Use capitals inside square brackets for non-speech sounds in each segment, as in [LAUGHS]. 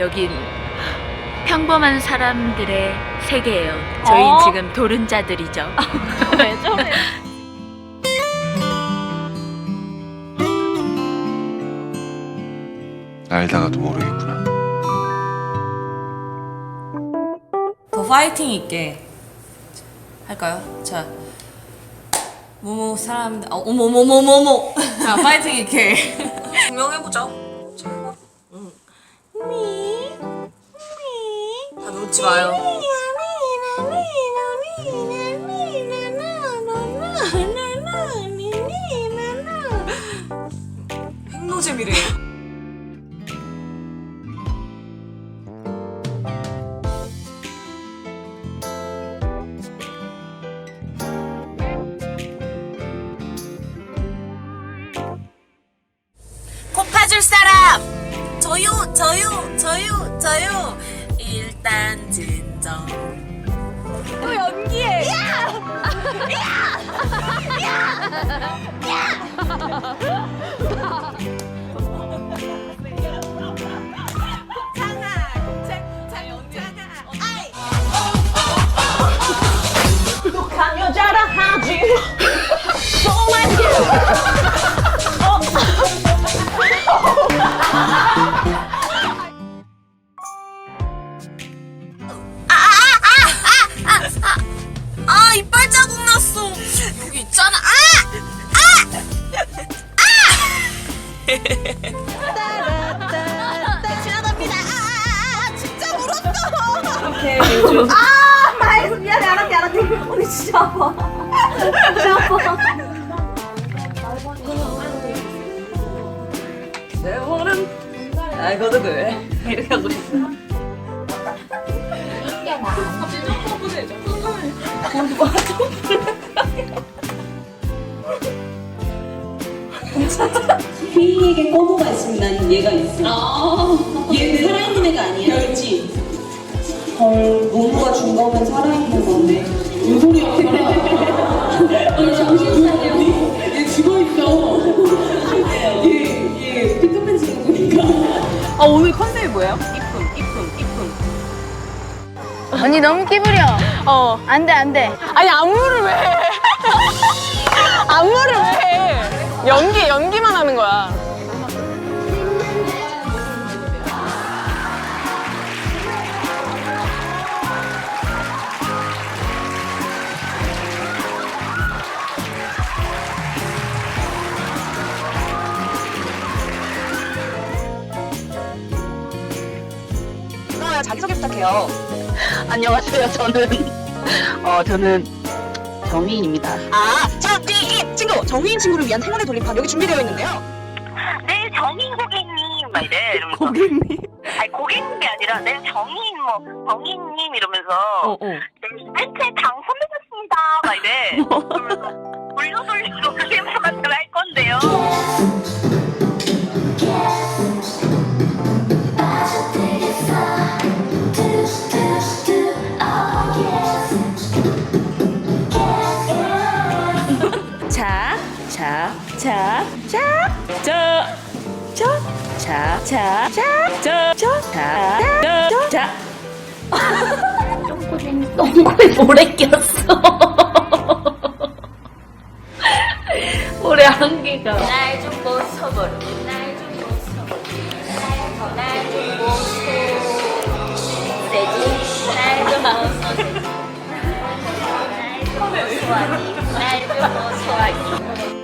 여긴 평범한 사람들의 세계예요. 저희 어? 지금 도른자들이죠. 왜 저래? 알다가도 모르겠구나. 더 파이팅 있게 할까요? 자, 모모 사람, 어, 어머 어머 어머 어머 어머. 자, 파이팅 있게 [LAUGHS] 증명해보자. 저희가. 응. 미, 놓지 마요. 핵노잼이래. 코 파줄 사람! 저요, 저요, 저요, 저요. 일단 진정. 또 연기해. 여자라 [LAUGHS] 아, 마이 미안해, 알았게, 알았게. 언니 진짜 아파. 진짜 아파. 세월은 알거든 이렇게 하고 싶어. 휘인에게 꼬모가 있으면 얘가 있어. 거면 살아있는 건데. 무슨 소리야? 아니, 정신 차려. 얘 죽어있어. [LAUGHS] 얘, 얘 피크팬 거니까. 아, 오늘 컨셉이 뭐예요? 이쁨, 이쁨, 이쁨. 언니 너무 끼부려. 어. 안 돼, 안 돼. 아니, 안무를 왜 해? [LAUGHS] 안무를 왜 해? 연기, 연기만 하는 거야. 누나야 자기소개 부탁해요. 안녕하세요. 저는 어 저는 정희인입니다. 아, 자, 이, 이 친구 정휘인 친구를 위한 행운의 돌림판 여기 준비되어 있는데요. 네, 정인 고객님, 막 이래. 이러면서. 고객님. 아니, 고객님이 아니라, 네, 정인, 뭐, 정인님 이러면서. 어, 어. 네, 이벤트에 당첨되셨습니다. 막 이래. [LAUGHS] 그러면서 돌려 돌려 돌림판을 할 건데요. 자, 자, 자, 저, 저, 자, 자, 저, 자. 똥꼬에 모래 꼈어. 모래 한 개가. 날좀 벗어버려. 날좀 벗어버려. 날좀 벗어. 날좀 벗어. 날좀 벗어하니.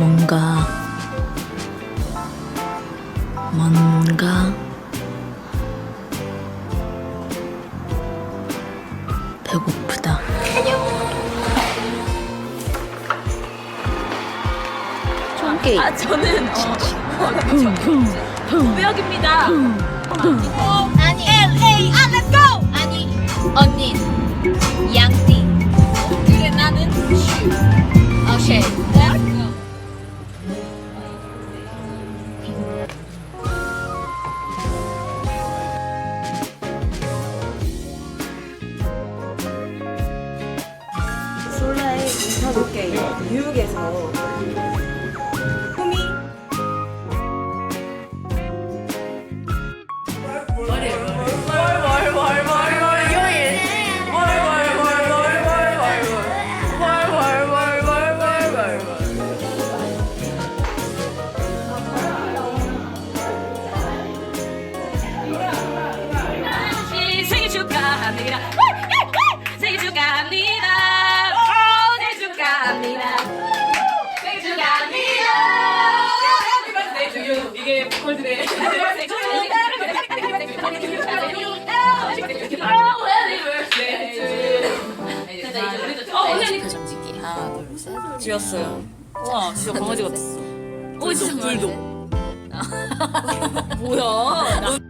뭔가 뭔가 배고프다. 게임. 아 저는 어, 구역입니다. 아니 LA 아 let's go! 아니 언니. 양띠. 그래 나는 슈. 오케이. Let's go. 솔라의 인터뷰 게임 뉴욕에서 축하합니다. 생일 축하합니다. 어, 생일 축하합니다. 생일 축하합니다. Happy birthday to you. 이게 보컬들의 [LAUGHS] 생일 지었어요. 와, 진짜 강아지 같았어. 오, 진짜 불도. [LAUGHS] 뭐야?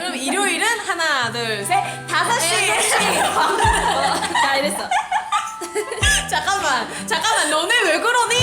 럼 일요일은 하나 둘 셋. 다섯 시. 자, [LAUGHS] 이랬어. [LAUGHS] 잠깐만. 잠깐만. 너네 왜 그러니